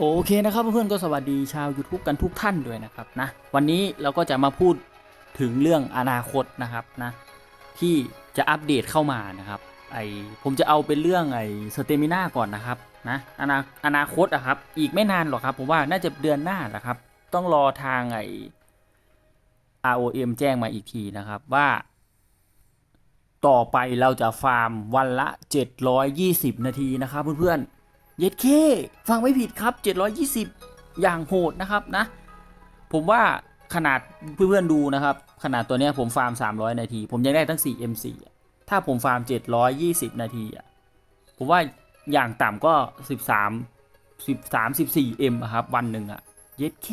โอเคนะครับเพื่อนๆก็สวัสดีชาว YouTube กันทุกท่านด้วยนะครับนะวันนี้เราก็จะมาพูดถึงเรื่องอนาคตนะครับนะที่จะอัปเดตเข้ามานะครับไอผมจะเอาเป็นเรื่องไอสเตมิน่าก่อนนะครับนะอนาอนาคตอะครับอีกไม่นานหรอกครับผมว่าน่าจะเดือนหน้าแหละครับต้องรอทางไอ ROM แจ้งมาอีกทีนะครับว่าต่อไปเราจะฟาร์มวันละ 720 นาทีนะครับเพื่อนๆ เย็ดเคฟังไม่ผิดครับ 720 อย่างโหดนะครับนะ ผมว่าขนาดเพื่อนๆดูนะครับ ขนาดตัวเนี้ยผมฟาร์ม 300 นาที ผมยังได้ทั้ง 4 M4 ถ้าผมฟาร์ม 720 นาทีอะผมว่าอย่างต่ำก็ 13 13 14 M อะครับ วันหนึ่งอะเย็ดเค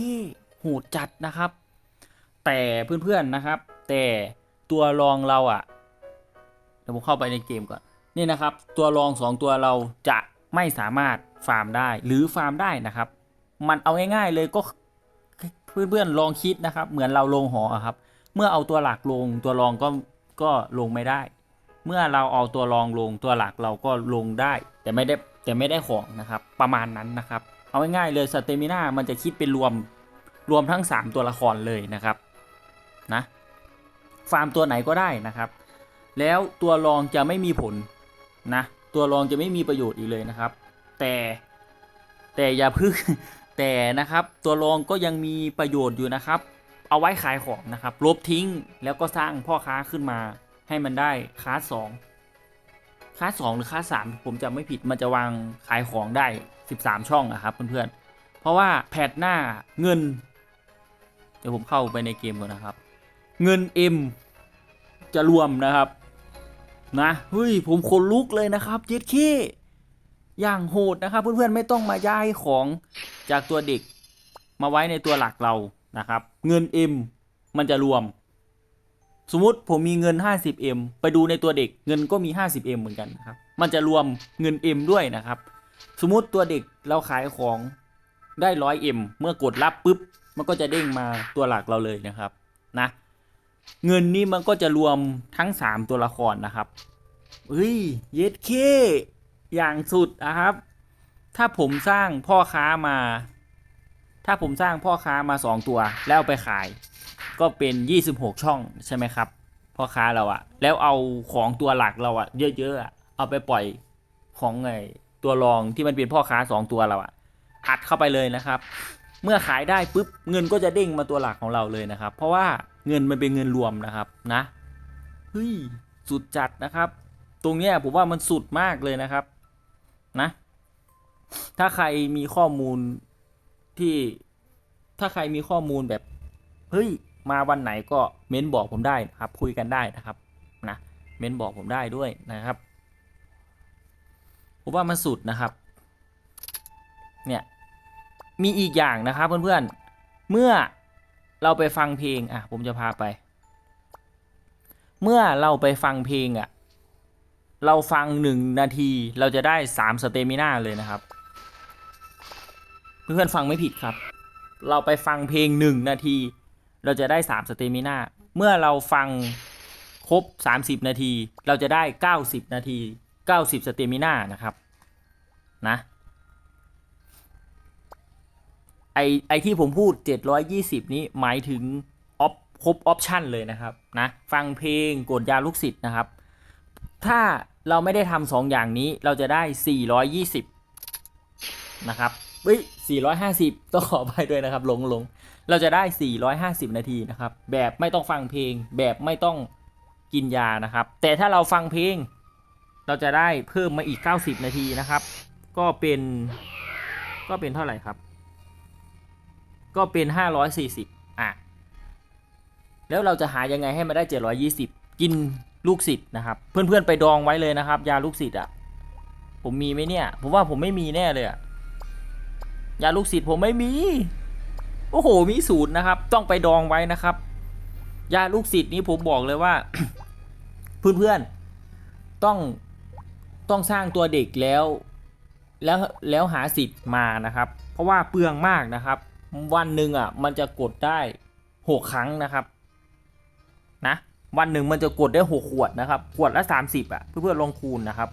โหดจัดนะครับ แต่เพื่อนๆนะครับ แต่ตัวรองเราอะเดี๋ยวผมเข้าไปในเกมก่อน นี่นะครับ ตัวรอง 2 ตัวเราจะ ไม่สามารถฟาร์มได้หรือฟาร์มได้นะครับ มันเอาง่ายๆเลยก็เพื่อนๆลองคิดนะครับ เหมือนเราลงหออครับ เมื่อเอาตัวหลักลงตัวรองก็ก็ลงไม่ได้ เมื่อเราเอาตัวรองลงตัวหลักเราก็ลงได้ แต่ไม่ได้แต่ไม่ได้ของนะครับ ประมาณนั้นนะครับ เอาง่ายๆเลยสเตมิน่ามันจะคิดเป็นรวมรวมทั้ง 3 ตัวละครเลยนะครับนะฟาร์มตัวไหนก็ได้นะครับ แล้วตัวรองจะไม่มีผลนะ ตัวรองจะไม่มีประโยชน์อีกเลยนะครับ แต่แต่อย่าพึ่งแต่นะครับตัวรองก็ยังมีประโยชน์อยู่นะครับ เอาไว้ขายของนะครับลบทิ้งแล้วก็สร้างพ่อค้าขึ้นมาให้มันได้คลาสสองคลาสสองหรือคลาสสามผมจำไม่ผิดมันจะวางขายของได้ 13 ช่องอะครับเพื่อนๆเพราะว่าแพทหน้าเงิน เดี๋ยวผมเข้าไปในเกมก่อนนะครับ เงิน M จะรวมนะครับ นะเฮ้ยผมขนลุกเลยนะครับเจ็ดเคอย่างโหดนะครับ เพื่อนๆไม่ต้องมาย้ายของจากตัวเด็ก มาไว้ในตัวหลักเรานะครับ เงิน M มันจะรวม สมมติผมมีเงิน 50M ไปดูในตัวเด็กเงินก็มี 50M เหมือนกันนะครับ มันจะรวมเงิน M ด้วยนะครับ สมมติตัวเด็กเราขายของได้ 100M เมื่อกดรับปุ๊บ มันก็จะเด้งมาตัวหลักเราเลยนะครับนะ เงินนี่มันก็จะรวมทั้ง 3 ตัวละครนะครับเฮ้ยเย็ดเคอย่างสุดนะครับ ถ้าผมสร้างพ่อค้ามา ถ้าผมสร้างพ่อค้ามา 2 ตัว แล้วไปขาย ก็เป็น 26 ช่องใช่ไหมครับ พ่อค้าเราอะแล้วเอาของตัวหลักเราอะเยอะๆเอาไปปล่อยของไงตัวรองที่มันเป็นพ่อค้า 2 ตัวเราอะอัดเข้าไปเลยนะครับ เมื่อขายได้ปุ๊บเงินก็จะเด้งมาตัวหลักของเราเลยนะครับ เพราะว่าเงินมันเป็นเงินรวมนะครับนะเฮ้ยสุดจัดนะครับ ตรงเนี้ยผมว่ามันสุดมากเลยนะครับนะ ถ้าใครมีข้อมูลที่ถ้าใครมีข้อมูลแบบเฮ้ยมาวันไหนก็เม้นบอกผมได้นะครับ คุยกันได้นะครับนะเม้นบอกผมได้ด้วยนะครับผมว่ามันสุดนะครับ เนี่ย มีอีกอย่างนะครับเพื่อนๆ เมื่อเราไปฟังเพลงอะผมจะพาไป เมื่อเราไปฟังเพลงอะเราฟังหนึ่งนาทีเราจะได้สามสเตมิน่าเลยนะครับ เพื่อนๆฟังไม่ผิดครับ เราไปฟังเพลงหนึ่งนาที เราจะได้สามสเตมิน่าเมื่อเราฟังครบ 30 นาที เราจะได้ 90 นาที 90 สเตมิน่านะครับ นะ ไอไอที่ผมพูด 720 นี้หมายถึงออฟครบออปชันเลยนะครับนะฟังเพลงกดยาลูกศิษย์นะครับ ถ้าเราไม่ได้ทำสองอย่างนี้เราจะได้ 420 นะครับเฮ้ย450 ต้องขอไปด้วยนะครับหลงหลงเราจะได้ 450 นาทีนะครับ แบบไม่ต้องฟังเพลง แบบไม่ต้องกินยานะครับ แต่ถ้าเราฟังเพลง เราจะได้เพิ่มมาอีก 90 นาทีนะครับ ก็เป็นก็เป็นเท่าไหร่ครับ ก็เป็น 540 อะ แล้วเราจะหายังไงให้มันได้ 720 กินลูกศิษย์นะครับ เพื่อนๆไปดองไว้เลยนะครับ ยาลูกศิษย์อะ ผมมีไหมเนี่ย ผมว่าผมไม่มีแน่เลยอะ ยาลูกศิษย์ผมไม่มี โอ้โห มีศูนย์นะครับ ต้องไปดองไว้นะครับ ยาลูกศิษย์นี้ผมบอกเลยว่า เพื่อนๆ ต้องต้องสร้างตัวเด็กแล้ว แล้วแล้วหาสิทธิ์มานะครับ เพราะว่าเปลืองมากนะครับ วันหนึ่งอะมันจะกดได้หกครั้งนะครับนะวันหนึ่งมันจะกดได้หกขวดนะครับขวดละสามสิบอะเพื่อนๆลองคูณนะครับ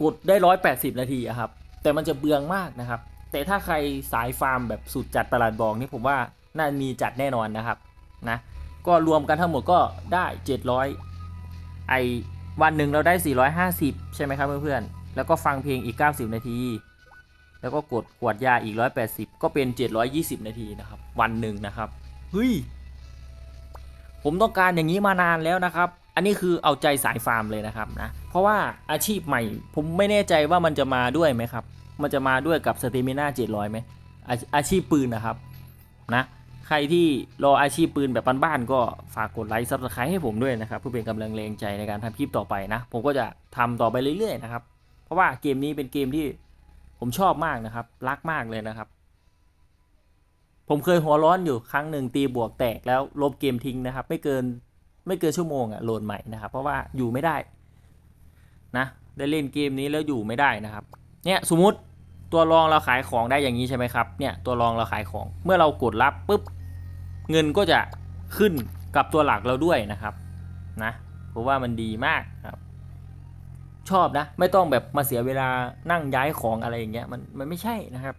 กดได้ร้อยแปดสิบนาทีอะครับ แต่มันจะเบืองมากนะครับ แต่ถ้าใครสายฟาร์มแบบสุดจัดประหลัดบอกนี่ผมว่าน่ามีจัดแน่นอนนะครับนะก็รวมกันทั้งหมดก็ได้ 700 ไอวันหนึ่งเราได้ 450 ใช่ไหมครับเพื่อนๆ แล้วก็ฟังเพลงอีก 90 นาที แล้วก็กดขวดยาอีก 180 ก็เป็น 720 นาทีนะครับ วันหนึ่งนะครับเฮ้ยผมต้องการอย่างนี้มานานแล้วนะครับ อันนี้คือเอาใจสายฟาร์มเลยนะครับนะ เพราะว่าอาชีพใหม่ ผมไม่แน่ใจว่ามันจะมาด้วยไหมครับ มันจะมาด้วยกับสเตมิน่า700ไหมอาอาชีพปืนนะครับนะใครที่รออาชีพปืนแบบบ้านๆก็ฝากกดไลค์ซับสไครต์ให้ผมด้วยนะครับเพื่อเป็นกำลังแรงใจในการทำคลิปต่อไปนะ ผมก็จะทำต่อไปเรื่อยๆนะครับ เพราะว่าเกมนี้เป็นเกมที่ ผมชอบมากนะครับ รักมากเลยนะครับ ผมเคยหัวร้อนอยู่ครั้งหนึ่งตีบวกแตกแล้วลบเกมทิ้งนะครับ ไม่เกินไม่เกินชั่วโมงอะโหลดใหม่นะครับ เพราะว่าอยู่ไม่ได้นะได้เล่นเกมนี้แล้วอยู่ไม่ได้นะครับ เนี่ยสมมติตัวรองเราขายของได้อย่างนี้ใช่ไหมครับ เนี่ยตัวรองเราขายของ เมื่อเรากดรับปุ๊บเงินก็จะขึ้นกับตัวหลักเราด้วยนะครับนะเพราะว่ามันดีมากครับ ชอบนะ ไม่ต้องแบบมาเสียเวลานั่งย้ายของอะไรอย่างเงี้ยมันมันไม่ใช่นะครับ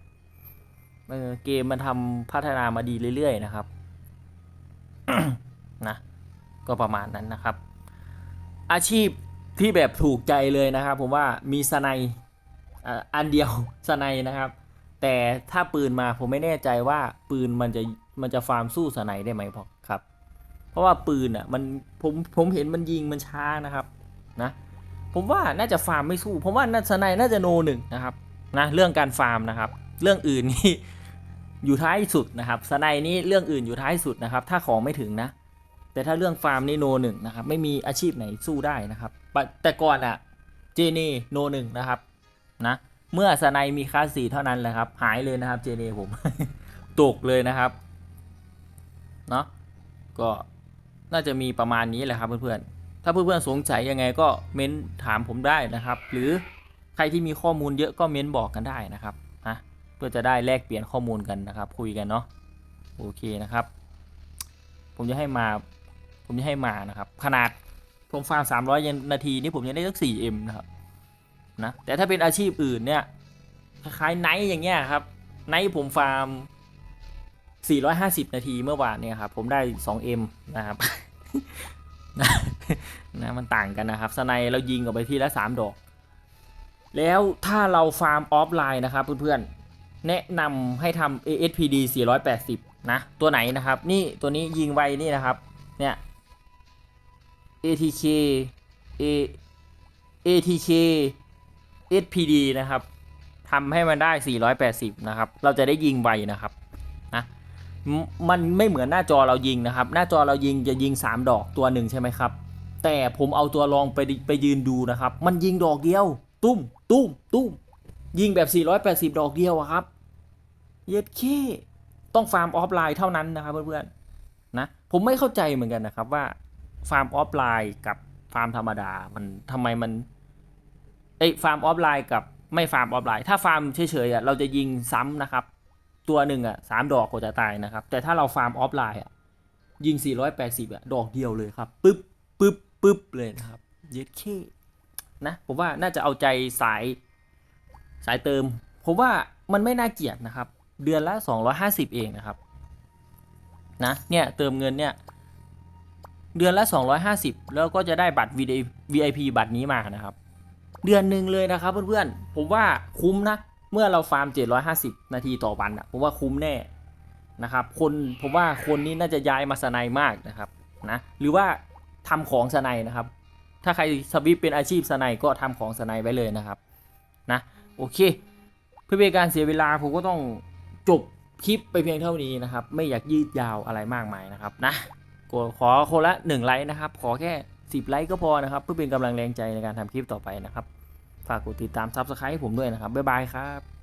เออเกมมันทำพัฒนามาดีเรื่อยๆนะครับนะก็ประมาณนั้นนะครับ อาชีพที่แบบถูกใจเลยนะครับ ผมว่ามีสไนอันเดียวสไนนะครับ แต่ถ้าปืนมาผมไม่แน่ใจว่าปืนมันจะมันจะฟาร์มสู้สไนได้ไหมพอครับ เพราะว่าปืนอะมันผมผมเห็นมันยิงมันช้านะครับ นะ ผมว่าน่าจะฟาร์มไม่สู้ ผมว่าน่าสไนด์น่าจะโนหนึ่งนะครับนะเรื่องการฟาร์มนะครับ เรื่องอื่นนี่อยู่ท้ายสุดนะครับสไนด์นี่เรื่องอื่นอยู่ท้ายสุดนะครับ ถ้าของไม่ถึงนะ แต่ถ้าเรื่องฟาร์มนี่โนหนึ่งนะครับ ไม่มีอาชีพไหนสู้ได้นะครับ แต่ก่อนอะเจเนโนหนึ่งนะครับนะเมื่อสไนด์มีคลาสี่เท่านั้นแหละครับ หายเลยนะครับเจเนผมตกเลยนะครับเนาะก็น่าจะมีประมาณนี้แหละครับเพื่อนๆ ถ้าเพื่อนๆสงสัยยังไงก็เม้นถามผมได้นะครับ หรือใครที่มีข้อมูลเยอะก็เม้นบอกกันได้นะครับนะเพื่อจะได้แลกเปลี่ยนข้อมูลกันนะครับ คุยกันเนาะโอเคนะครับ ผมจะให้มา ผมจะให้มานะครับ ขนาดผมฟาร์มสามร้อยนาทีนี่ผมยังได้สักสี่เอ็มนะครับนะแต่ถ้าเป็นอาชีพอื่นเนี่ยคล้ายๆไนท์อย่างเงี้ยครับไนท์ผมฟาร์ม 450 นาทีเมื่อวานเนี่ยครับผมได้ 2M นะครับ นะมันต่างกันนะครับสไนเรายิงออกไปทีละ3ดอก แล้วถ้าเราฟาร์มออฟไลน์นะครับเพื่อนๆ แนะนำให้ทำ ASPD 480 นะ ตัวไหนนะครับ นี่ตัวนี้ยิงไวนี่นะครับ เนี่ย ATK A ATK SPD นะครับทำให้มันได้ 480 นะครับ เราจะได้ยิงไวนะครับนะมมันไม่เหมือนหน้าจอเรายิงนะครับ หน้าจอเรายิงจะยิง 3 ดอกตัวหนึ่งใช่ไหมครับ แต่ผมเอาตัวรองไปไปยืนดูนะครับ มันยิงดอกเดียว ตุ้ม ตุ้ม ตุ้ม ยิงแบบ 480 ดอกเดียวอะครับ เย็ดเคต้องฟาร์มออฟไลน์เท่านั้นนะครับเพื่อนๆนะผมไม่เข้าใจเหมือนกันนะครับว่าฟาร์มออฟไลน์กับฟาร์มธรรมดา มันทำไมมันเอ้ฟาร์มออฟไลน์กับไม่ฟาร์มออฟไลน์ ถ้าฟาร์มเฉยๆอะเราจะยิงซ้ำนะครับ ตัวหนึ่งอะสามดอกก็จะตายนะครับ แต่ถ้าเราฟาร์มออฟไลน์อะยิง 480อะดอกเดียวเลยครับปึ๊บปึ๊บ ปึ๊บเลยนะครับเย็ดเคนะผมว่าน่าจะเอาใจสายสายเติม ผมว่ามันไม่น่าเกลียดนะครับ เดือนละ 250 เองนะครับนะเนี่ยเติมเงินเนี่ยเดือนละ 250 แล้วก็จะได้บัตร VIP บัตรนี้มานะครับ เดือนหนึ่งเลยนะครับเพื่อนๆผมว่าคุ้มนะ เมื่อเราฟาร์ม 750 นาทีต่อวันอะผมว่าคุ้มแน่นะครับ คนผมว่าคนนี้น่าจะย้ายมาสไนมากนะครับนะหรือว่า ทำของสไนนะครับ ถ้าใครสวิปเป็นอาชีพสไนก็ทำของสไนไว้เลยนะครับนะโอเค เพื่อเป็นการเสียเวลาผมก็ต้องจบคลิปไปเพียงเท่านี้นะครับ ไม่อยากยืดยาวอะไรมากมายนะครับนะก็ขอคนละ1ไลค์นะครับ ขอแค่ 10 ไลค์ก็พอนะครับ เพื่อเป็นกำลังแรงใจในการทำคลิปต่อไปนะครับ ฝากกดติดตามซับสไครต์ให้ผมด้วยนะครับ บ๊ายบายครับ